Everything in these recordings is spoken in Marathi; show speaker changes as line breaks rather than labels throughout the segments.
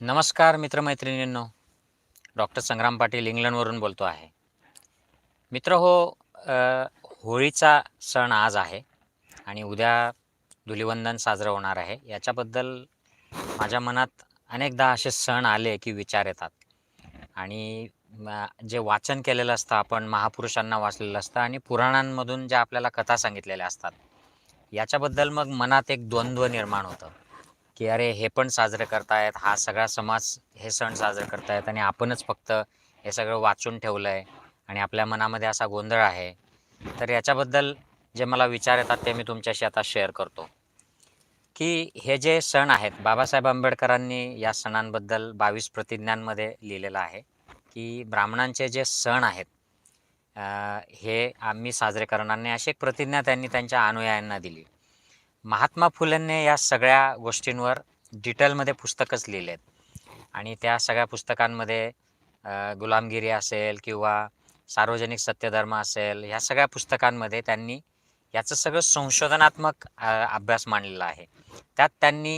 नमस्कार मित्रमैत्रिणींनो. डॉक्टर संग्राम पाटील इंग्लंडवरून बोलतो आहे. मित्र हो होळीचा सण आज आहे आणि उद्या धुलिवंदन साजरं होणार आहे. याच्याबद्दल माझ्या मनात अनेकदा असे सण आले की विचार येतात. आणि जे वाचन केलेलं असतं आपण महापुरुषांना वाचलेलं असतं आणि पुराणांमधून ज्या आपल्याला कथा सांगितलेल्या असतात याच्याबद्दल मग मनात एक द्वंद्व निर्माण होतं. की अरे हे पण साजरं करतायत हा सगळा समाज हे सण साजरे करतायत आणि आपणच फक्त हे सगळं वाचून ठेवलं आहे आणि आपल्या मनामध्ये असा गोंधळ आहे. तर याच्याबद्दल जे मला विचार येतात ते मी तुमच्याशी आता शेअर करतो. की हे जे सण आहेत बाबासाहेब आंबेडकरांनी या सणांबद्दल बावीस प्रतिज्ञांमध्ये लिहिलेलं आहे की ब्राह्मणांचे जे सण आहेत हे आम्ही साजरे करणार नाही अशी एक प्रतिज्ञा त्यांनी त्यांच्या अनुयायांना दिली. महात्मा फुलेंनी या सगळ्या गोष्टींवर डिटेलमध्ये पुस्तकच लिहिले आहेत आणि त्या सगळ्या पुस्तकांमध्ये गुलामगिरी असेल किंवा सार्वजनिक सत्यधर्म असेल ह्या सगळ्या पुस्तकांमध्ये त्यांनी याचं सगळं संशोधनात्मक अभ्यास मांडलेला आहे. त्यात त्यांनी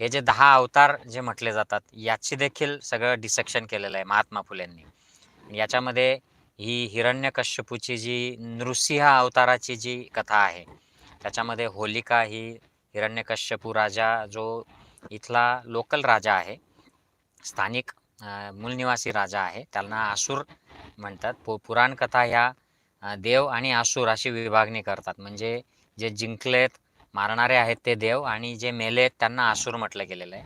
हे जे दहा अवतार जे म्हटले जातात याची देखील सगळं डिसेक्शन केलेलं आहे महात्मा फुलेंनी याच्यामध्ये ही हिरण्यकश्यपूची जी नृसिंह अवताराची जी कथा आहे त्याच्यामध्ये होलिका ही हिरण्यकश्यपू राजा जो इथला लोकल राजा आहे स्थानिक मूलनिवासी राजा आहे त्यांना आसूर म्हणतात. पु पुराणकथा ह्या देव आणि आसूर अशी विभागणी करतात. म्हणजे जे जिंकलेत मारणारे आहेत ते देव आणि जे मेलेत त्यांना आसूर म्हटलं गेलेलं आहे.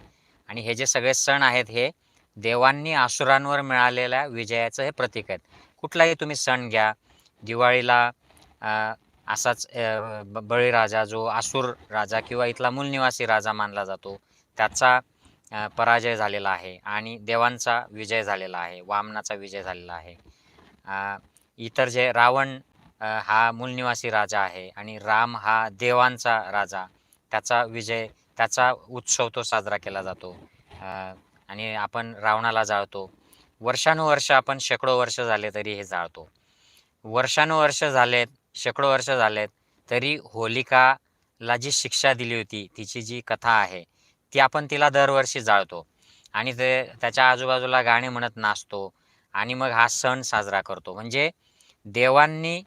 आणि हे जे सगळे सण आहेत हे देवांनी आसुरांवर मिळालेल्या विजयाचं हे प्रतीक आहेत. कुठलाही तुम्ही सण घ्या दिवाळीला असाच बळीराजा जो आसूर राजा किंवा इथला मूलनिवासी राजा मानला जातो त्याचा पराजय झालेला आहे आणि देवांचा विजय झालेला आहे वामनाचा विजय झालेला आहे. इतर जे रावण हा मूलनिवासी राजा आहे आणि राम हा देवांचा राजा त्याचा विजय त्याचा उत्सव तो साजरा केला जातो. आणि आपण रावणाला जाळतो. वर्षानुवर्ष आपण शेकडो वर्ष झाले तरी हे जाळतो. वर्षानुवर्ष झाले शेकडो वर्ष झालेत तरी होलिकाला जी शिक्षा दिली होती तिची जी कथा आहे ती आपण तिला दरवर्षी जाळतो. आणि ते त्याच्या आजूबाजूला गाणी म्हणत नाचतो आणि मग हा सण साजरा करतो. म्हणजे देवांनी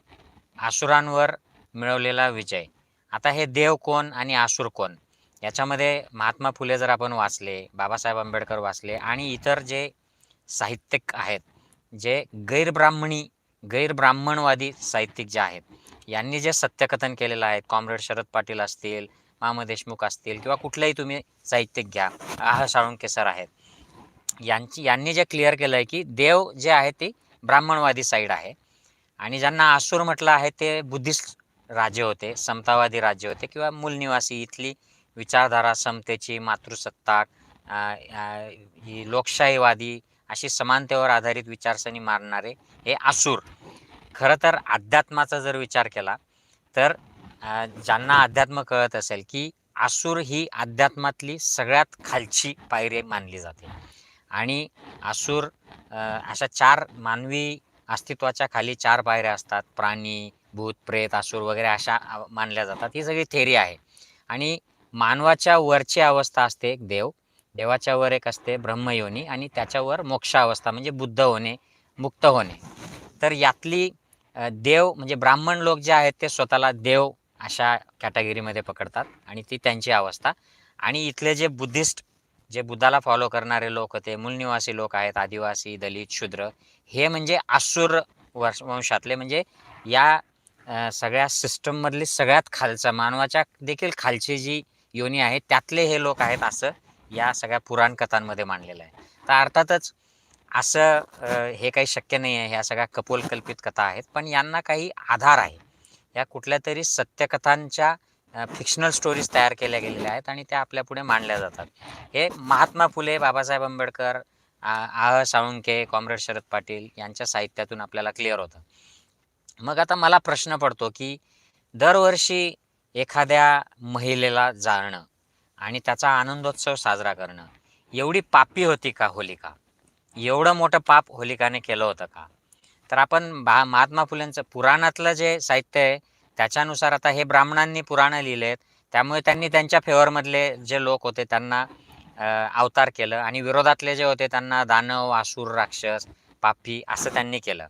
आसुरांवर मिळवलेला विजय. आता हे देव कोण आणि आसूर कोण? याच्यामध्ये महात्मा फुले जर आपण वाचले बाबासाहेब आंबेडकर वाचले आणि इतर जे साहित्यिक आहेत जे गैरब्राह्मणी गैरब्राह्मणवादी साहित्यिक जे आहेत यांनी जे सत्यकथन केलेलं आहे कॉम्रेड शरद पाटील असतील मामा देशमुख असतील किंवा कुठलंही तुम्ही साहित्यिक घ्या आह साळुंके सर आहेत यांची यांनी जे क्लिअर केलं आहे की देव जे आहे ते ब्राह्मणवादी साईड आहे. आणि ज्यांना आसूर म्हटलं आहे ते बुद्धिस्ट राज्य होते समतावादी राज्य होते किंवा मूलनिवासी इथली विचारधारा समतेची मातृसत्ताक ही लोकशाहीवादी अशी समानतेवर आधारित विचारसरणी मारणारे हे आसूर खरं तर अध्यात्माचा जर विचार केला तर ज्यांना अध्यात्म कळत असेल की आसूर ही अध्यात्मातली सगळ्यात खालची पायरी मानली जाते. आणि आसूर अशा चार मानवी अस्तित्वाच्या खाली चार पायऱ्या असतात. प्राणी भूत प्रेत आसूर वगैरे अशा मानल्या जातात. ही सगळी थेरी आहे. आणि मानवाच्या वरची अवस्था असते एक देव देवाच्या वर एक असते ब्रह्मयोनी आणि त्याच्यावर मोक्ष अवस्था म्हणजे बुद्ध होणे मुक्त होणे. तर यातली देव म्हणजे ब्राह्मण लोक जे आहेत ते स्वतःला देव अशा कॅटेगरीमध्ये पकडतात आणि ती त्यांची अवस्था. आणि इथले जे बुद्धिस्ट जे बुद्धाला फॉलो करणारे लोक होते मूलनिवासी लोक आहेत आदिवासी दलित शूद्र हे म्हणजे आसूर वर्ष वंशातले म्हणजे या सगळ्या सिस्टममधली सगळ्यात खालचा मानवाच्या देखील खालची जी योनी आहे त्यातले हे लोक आहेत असं या सगळ्या पुराण कथांमध्ये मांडलेलं आहे. तर अर्थातच असं हे काही शक्य नाही आहे ह्या सगळ्या कपोलकल्पित कथा आहेत पण यांना काही आधार आहे. या कुठल्या तरी सत्यकथांच्या फिक्शनल स्टोरीज तयार केल्या गेलेल्या आहेत आणि त्या आपल्यापुढे मांडल्या जातात. हे महात्मा फुले बाबासाहेब आंबेडकर आ आह साळुंके कॉम्रेड शरद पाटील यांच्या साहित्यातून आपल्याला क्लिअर होतं. मग आता मला प्रश्न पडतो की दरवर्षी एखाद्या महिलेला जाळणं आणि त्याचा आनंदोत्सव साजरा करणं. एवढी पापी होती का होलिका? एवढं मोठं पाप होलिकाने केलं होतं का? तर आपण भा महात्मा फुलेंचं पुराणातलं जे साहित्य आहे त्याच्यानुसार आता हे ब्राह्मणांनी पुराणं लिहिले आहेत त्यामुळे त्यांनी त्यांच्या फेवरमधले जे लोक होते त्यांना अवतार केलं आणि विरोधातले जे होते त्यांना दानव आसूर राक्षस पापी असं त्यांनी केलं.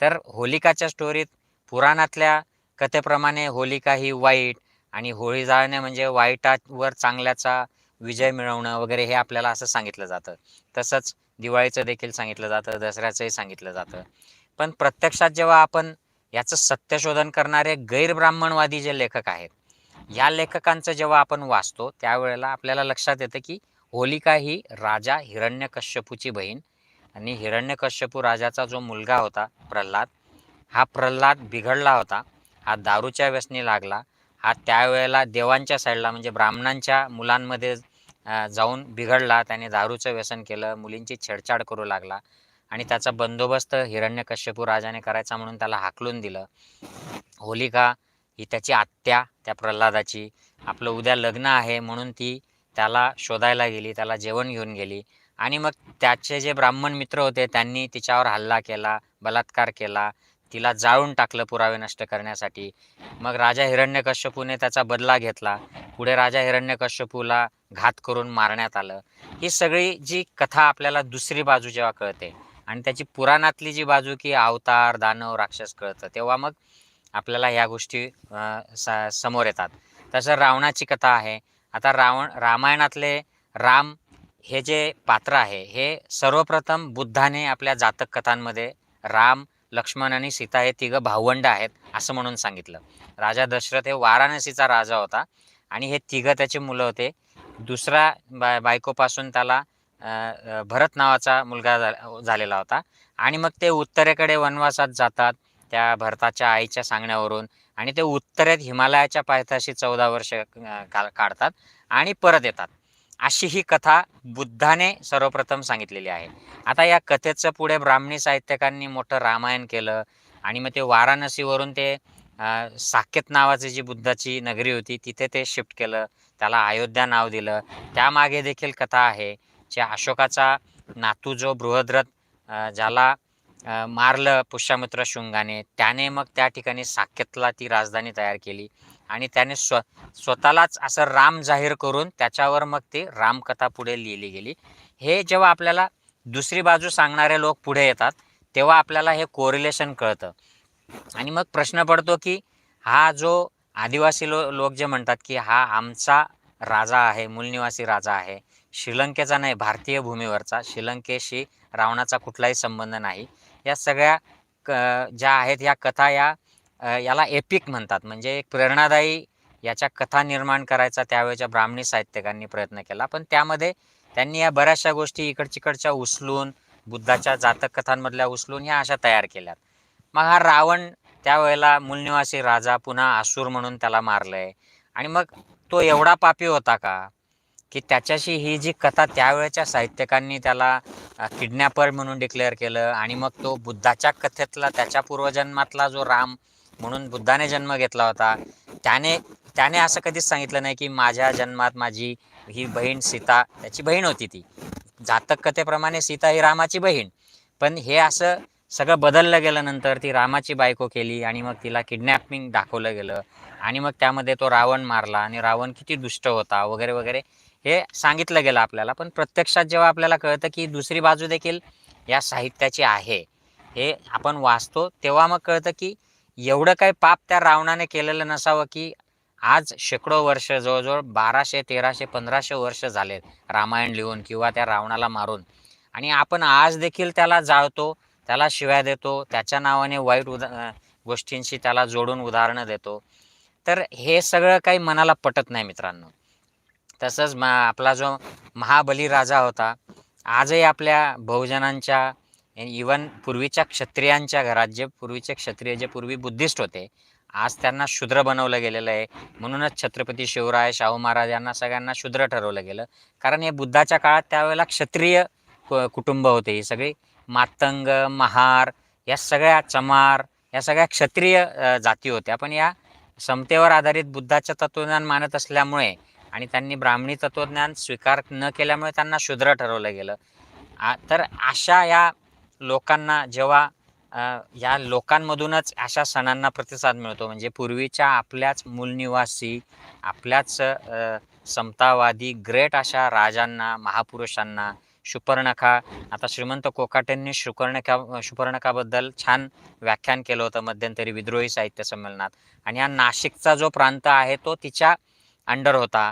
तर होलिकाच्या स्टोरीत पुराणातल्या कथेप्रमाणे होलिका ही वाईट आणि होळी जाळणे म्हणजे वाईटावर चांगल्याचा विजय मिळवणं वगैरे हे आपल्याला असं सांगितलं जातं. तसंच दिवाळीचं देखील सांगितलं जातं दसऱ्याचंही सांगितलं जातं. पण प्रत्यक्षात जेव्हा आपण याचं सत्यशोधन करणारे गैरब्राह्मणवादी जे लेखक आहेत या लेखकांचं जेव्हा आपण वाचतो त्यावेळेला आपल्याला लक्षात येतं की होलिका ही राजा हिरण्यकश्यपूची बहीण आणि हिरण्यकश्यपू राजाचा जो मुलगा होता प्रल्हाद हा प्रल्हाद बिघडला होता हा दारूच्या व्यसनी लागला हा त्यावेळेला देवांच्या साईडला म्हणजे ब्राह्मणांच्या मुलांमध्ये जाऊन बिघडला. त्याने दारूचं व्यसन केलं मुलींची छेडछाड करू लागला आणि त्याचा बंदोबस्त हिरण्यकश्यपू राजाने करायचा म्हणून त्याला हाकलून दिलं. होलिका ही त्याची आत्या त्या प्रल्हादाची. आपलं उद्या लग्न आहे म्हणून ती त्याला शोधायला गेली त्याला जेवण घेऊन गेली. आणि मग त्याचे जे ब्राह्मण मित्र होते त्यांनी तिच्यावर हल्ला केला बलात्कार केला. तिला जाळून टाकलं पुरावे नष्ट करण्यासाठी. मग राजा हिरण्यकश्यपूने त्याचा बदला घेतला. पुढे राजा हिरण्यकश्यपूला घात करून मारण्यात आलं. ही सगळी जी कथा आपल्याला दुसरी बाजू जेव्हा कळते आणि त्याची पुराणातली जी बाजू की अवतार दानव राक्षस कळतं तेव्हा मग आपल्याला ह्या गोष्टी स- समोर येतात. तसं रावणाची कथा आहे. आता रावण रामायणातले राम हे जे पात्र आहे हे सर्वप्रथम बुद्धाने आपल्या जातक कथांमध्ये राम लक्ष्मण आणि सीता हे तिघं भावंड आहेत असं म्हणून सांगितलं. राजा दशरथ हे वाराणसीचा राजा होता आणि हे तिघं त्याचे मुलं होते. दुसरा बाय बायकोपासून त्याला भरत नावाचा मुलगा झा- झालेला होता. आणि मग ते उत्तरेकडे वनवासात जातात त्या भरताच्या आईच्या सांगण्यावरून. आणि ते उत्तरेत हिमालयाच्या पायथ्याशी चौदा वर्ष का काढतात आणि परत येतात. अशी ही कथा बुद्धाने सर्वप्रथम सांगितलेली आहे. आता या कथेचं पुढे ब्राह्मणी साहित्यकांनी मोठं रामायण केलं आणि मग ते वाराणसीवरून ते साकेत नावाची जी बुद्धाची नगरी होती तिथे ते शिफ्ट केलं त्याला अयोध्या नाव दिलं. त्यामागे देखील कथा आहे जे अशोकाचा नातू जो बृहद्रथ ज्याला मारलं पुष्यामित्र शृंगाने त्याने मग त्या ठिकाणी साकेतला ती राजधानी तयार केली. आणि त्याने स्व स्वतःलाच असं राम जाहीर करून त्याच्यावर मग ती रामकथा पुढे लिहिली गेली. हे जेव्हा आपल्याला दुसरी बाजू सांगणारे लोक पुढे येतात तेव्हा आपल्याला हे कोरिलेशन कळतं. आणि मग प्रश्न पडतो की हा जो आदिवासी लो लोक जे म्हणतात की हा आमचा राजा आहे मूलनिवासी राजा आहे श्रीलंकेचा नाही भारतीय भूमीवरचा श्रीलंकेशी रावणाचा कुठलाही संबंध नाही. या सगळ्या क ज्या आहेत या कथा या याला एपिक म्हणतात. म्हणजे एक प्रेरणादायी याच्या कथा निर्माण करायचा त्यावेळेच्या ब्राह्मणी साहित्यकांनी प्रयत्न केला. पण त्यामध्ये त्यांनी या बऱ्याचशा गोष्टी इकडचिकडच्या उचलून बुद्धाच्या जातक कथांमधल्या उचलून ह्या अशा तयार केल्यात. मग हा रावण त्यावेळेला मूलनिवासी राजा पुन्हा आसूर म्हणून त्याला मारलंय. आणि मग तो एवढा पापी होता का की त्याच्याशी ही जी कथा त्यावेळेच्या साहित्यकांनी त्याला किडनॅपर म्हणून डिक्लेअर केलं. आणि मग तो बुद्धाच्या कथेतला त्याच्या पूर्वजन्मातला जो राम म्हणून बुद्धाने जन्म घेतला होता. त्याने त्याने असं कधीच सांगितलं नाही की माझ्या जन्मात माझी ही बहीण सीता त्याची बहीण होती ती. जातक कथेप्रमाणे सीता ही रामाची बहीण. पण हे असं सगळं बदललं गेलं नंतर ती रामाची बायको केली आणि मग तिला किडनॅपिंग दाखवलं गेलं. आणि मग त्यामध्ये तो रावण मारला आणि रावण किती दुष्ट होता वगैरे वगैरे हे सांगितलं गेलं आपल्याला. पण प्रत्यक्षात जेव्हा आपल्याला कळतं की दुसरी बाजू देखील या साहित्याची आहे हे आपण वाचतो तेव्हा मग कळतं की एवढं काही पाप त्या रावणाने केलेलं नसावं की आज शेकडो वर्ष जवळजवळ बाराशे तेराशे पंधराशे वर्ष झालेत रामायण लिहून किंवा त्या रावणाला मारून. आणि आपण आज देखील त्याला जाळतो त्याला शिव्या देतो त्याच्या नावाने वाईट उदा गोष्टींशी त्याला जोडून उदाहरणं देतो. तर हे सगळं काही मनाला पटत नाही मित्रांनो. तसंच मा आपला जो महाबली राजा होता आजही आपल्या बहुजनांच्या इवन पूर्वीच्या क्षत्रियांच्या घरात जे पूर्वीचे क्षत्रिय जे पूर्वी बुद्धिस्ट होते आज त्यांना शूद्र बनवलं गेलेलं आहे. म्हणूनच छत्रपती शिवराय शाहू महाराज यांना सगळ्यांना शूद्र ठरवलं गेलं. कारण हे बुद्धाच्या काळात त्यावेळेला क्षत्रिय कु- कुटुंब होते. ही सगळी मातंग महार या सगळ्या चमार या सगळ्या क्षत्रिय जाती होत्या. पण या समतेवर आधारित बुद्धाचं तत्वज्ञान मानत असल्यामुळे आणि त्यांनी ब्राह्मणी तत्वज्ञान स्वीकार न केल्यामुळे त्यांना शूद्र ठरवलं गेलं. आ- तर अशा या लोकांना जेव्हा या लोकांमधूनच अशा सणांना प्रतिसाद मिळतो. म्हणजे पूर्वीच्या आपल्याच मूलनिवासी आपल्याच समतावादी ग्रेट अशा राजांना महापुरुषांना शुपर्णखा आता श्रीमंत कोकाटेंनी शुपर्णखा शुपर्णखाबद्दल छान व्याख्यान केलं होतं मध्यंतरी विद्रोही साहित्य संमेलनात. आणि हा नाशिकचा जो प्रांत आहे तो तिच्या अंडर होता.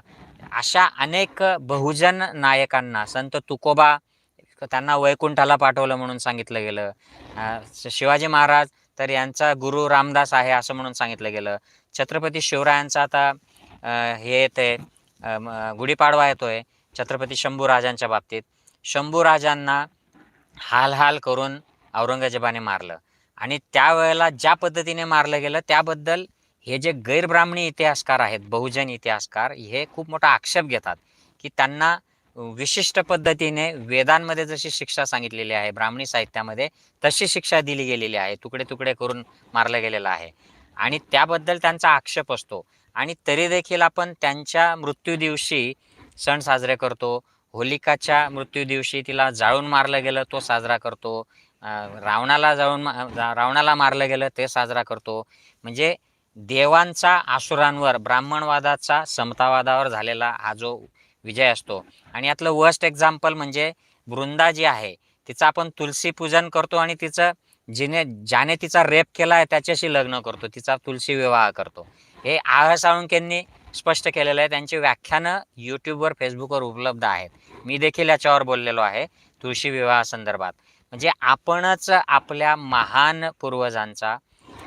अशा अनेक बहुजन नायकांना संत तुकोबा त्यांना वैकुंठाला पाठवलं म्हणून सांगितलं गेलं. शिवाजी महाराज तर यांचा गुरु रामदास आहे असं म्हणून सांगितलं गेलं. छत्रपती शिवरायांचा आता हे येते गुढीपाडवा येतोय छत्रपती शंभूराजांच्या बाबतीत. शंभूराजांना हाल हाल करून औरंगजेबाने मारलं. आणि त्यावेळेला ज्या पद्धतीने मारलं गेलं त्याबद्दल हे जे गैरब्राह्मणी इतिहासकार आहेत बहुजन इतिहासकार हे खूप मोठा आक्षेप घेतात की त्यांना विशिष्ट पद्धतीने वेदांमध्ये जशी शिक्षा सांगितलेली आहे ब्राह्मणी साहित्यामध्ये तशी शिक्षा दिली गेलेली आहे तुकडे तुकडे करून मारलं गेलेलं आहे. आणि त्याबद्दल त्यांचा आक्षेप असतो. आणि तरी देखील आपण त्यांच्या मृत्यू दिवशी सण साजरे करतो. होलिकाच्या मृत्यू दिवशी तिला जाळून मारलं गेलं तो साजरा करतो. रावणाला जाळून रावणाला मारलं गेलं ते साजरा करतो. म्हणजे देवांचा आसुरांवर ब्राह्मणवादाचा समतावादावर झालेला हा जो विजय असतो. आणि यातलं वर्स्ट एक्झाम्पल म्हणजे वृंदा जी आहे तिचं आपण तुलसी पूजन करतो आणि तिचं जिने ज्याने तिचा रेप केला आहे त्याच्याशी लग्न करतो तिचा तुलसी विवाह करतो. हे आह साळुंकेंनी स्पष्ट केलेलं आहे. त्यांची व्याख्यानं यूट्यूबवर फेसबुकवर उपलब्ध आहेत. मी देखील याच्यावर बोललेलो आहे तुळशी विवाहासंदर्भात म्हणजे आपणच आपल्या महान पूर्वजांचा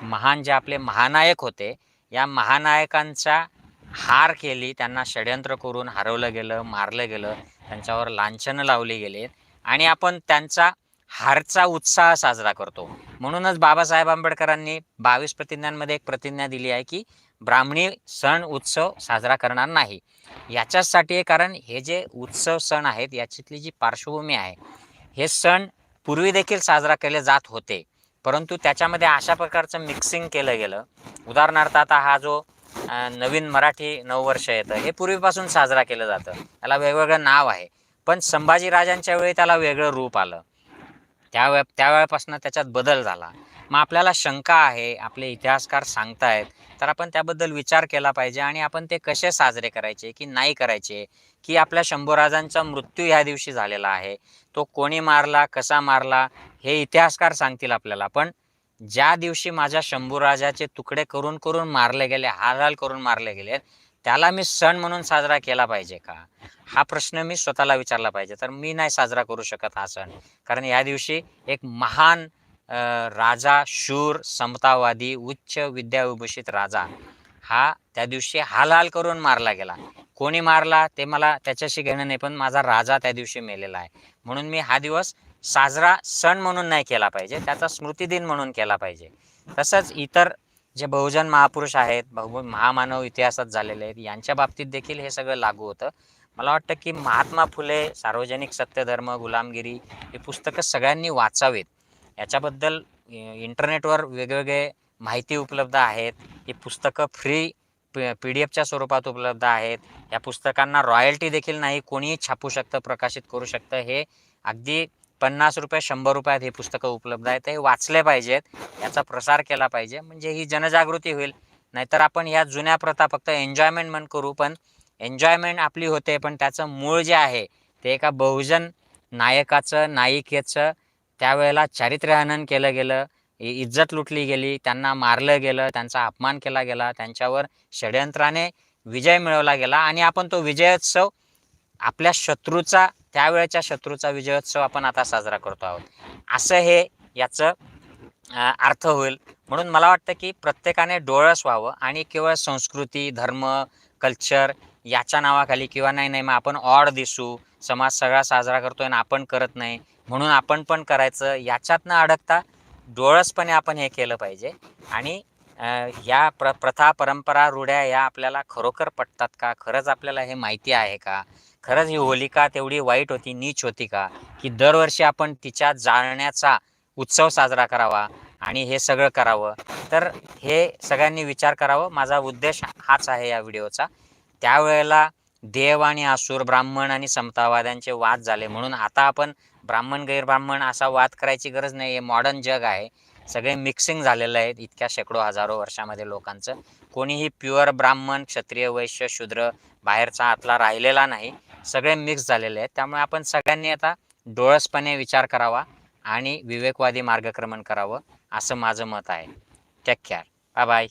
महान जे आपले महानायक होते या महानायकांचा हार केली त्यांना षडयंत्र करून हरवलं गेलं मारलं गेलं त्यांच्यावर लांछनं लावली गेली आणि आपण त्यांचा हारचा उत्साह साजरा करतो. म्हणूनच बाबासाहेब आंबेडकरांनी बावीस प्रतिज्ञांमध्ये एक प्रतिज्ञा दिली आहे की ब्राह्मणी सण उत्सव साजरा करणार नाही. याच्याचसाठी कारण हे जे उत्सव सण आहेत याच्यातली जी पार्श्वभूमी आहे हे सण पूर्वी देखील साजरा केले जात होते. परंतु त्याच्यामध्ये अशा प्रकारचं मिक्सिंग केलं गेलं. उदाहरणार्थ आता हा जो अं, नवीन मराठी नववर्ष येतं. हे पूर्वीपासून साजरा केलं जातं. त्याला वेगवेगळं नाव आहे. पण संभाजीराजांच्या वेळी त्याला वेगळं रूप आलं. त्यावेळे त्यावेळेपासून त्याच्यात बदल झाला. मग आपल्याला शंका आहे आपले इतिहासकार सांगतायत तर आपण त्याबद्दल विचार केला पाहिजे आणि आपण ते कसे साजरे करायचे की नाही करायचे की आपल्या शंभूराजांचा मृत्यू ह्या दिवशी झालेला आहे तो कोणी मारला कसा मारला हे इतिहासकार सांगतील आपल्याला. पण ज्या दिवशी माझ्या शंभूराजाचे तुकडे करून करून मारले गेले हालहाल करून मारले गेले त्याला मी सण म्हणून साजरा केला पाहिजे का? हा प्रश्न मी स्वतःला विचारला पाहिजे. तर मी नाही साजरा करू शकत हा सण. कारण या दिवशी एक महान राजा शूर समतावादी उच्च विद्याविभूषित राजा हा त्या दिवशी हालहाल करून मारला गेला. कोणी मारला ते मला त्याच्याशी घेणं नाही पण माझा राजा त्या दिवशी मेलेला आहे. म्हणून मी हा दिवस साजरा सण म्हणून नाही केला पाहिजे त्याचा स्मृतिदिन म्हणून केला पाहिजे. तसंच इतर जे बहुजन महापुरुष आहेत बहु महामानव इतिहासात झालेले आहेत यांच्या बाबतीत देखील हे सगळं लागू होतं. मला वाटतं की महात्मा फुले सार्वजनिक सत्यधर्म गुलामगिरी ही पुस्तकं सगळ्यांनी वाचावीत. याच्याबद्दल इंटरनेटवर वेगवेगळे माहिती उपलब्ध आहेत. ही पुस्तकं फ्री पी डी एफच्या स्वरूपात उपलब्ध आहेत. या पुस्तकांना रॉयल्टी देखील नाही कोणीही छापू शकतं प्रकाशित करू शकतं. हे अगदी पन्नास रुपये शंभर रुपयात हे पुस्तकं उपलब्ध आहेत. हे वाचले पाहिजेत. याचा प्रसार केला पाहिजे. म्हणजे ही जनजागृती होईल. नाहीतर आपण या जुन्या प्रथा फक्त एन्जॉयमेंट म्हण करू पण एन्जॉयमेंट आपली होते पण त्याचं मूळ जे आहे ते एका बहुजन नायकाचं नायिकेचं त्यावेळेला चारित्र्यहनन केलं गेलं. इज्जत लुटली गेली. त्यांना मारलं गेलं. त्यांचा अपमान केला गेला. त्यांच्यावर षडयंत्राने विजय मिळवला गेला. आणि आपण तो विजयोत्सव आपल्या शत्रूचा त्यावेळेच्या शत्रूचा विजयोत्सव आपण आता साजरा करतो आहोत. असं हे याचं अर्थ होईल. म्हणून मला वाटतं की प्रत्येकाने डोळस व्हावं आणि केवळ संस्कृती धर्म कल्चर याच्या नावाखाली किंवा नाही नाही मग आपण ऑड दिसू समाज सगळा साजरा करतोय आणि आपण करत नाही म्हणून आपण पण करायचं याच्यात न अडकता डोळसपणे आपण हे केलं पाहिजे. आणि या प्र प्रथा परंपरा रूढ्या या आपल्याला खरोखर पटतात का? खरंच आपल्याला हे माहिती आहे का? खरंच ही होलिका तेवढी वाईट होती नीच होती का? की दरवर्षी आपण तिच्या जाळण्याचा उत्सव साजरा करावा आणि हे सगळं करावं. तर हे सगळ्यांनी विचार करावं. माझा उद्देश हाच आहे या व्हिडिओचा. त्यावेळेला देव आणि असुर ब्राह्मण आणि समतावाद्यांचे वाद झाले म्हणून आता आपण ब्राह्मण गैरब्राह्मण असा वाद करायची गरज नाही हे मॉडर्न जग आहे. सगळे मिक्सिंग झालेलं आहे इतक्या शेकडो हजारो वर्षामध्ये लोकांचं. कोणीही प्युअर ब्राह्मण क्षत्रिय वैश्य शूद्र बाहेरचा आतला राहिलेला नाही. सगळे मिक्स झालेले आहेत. त्यामुळे आपण सगळ्यांनी आता डोळसपणे विचार करावा आणि विवेकवादी मार्गक्रमण करावं असं माझं मत आहे. Take care bye bye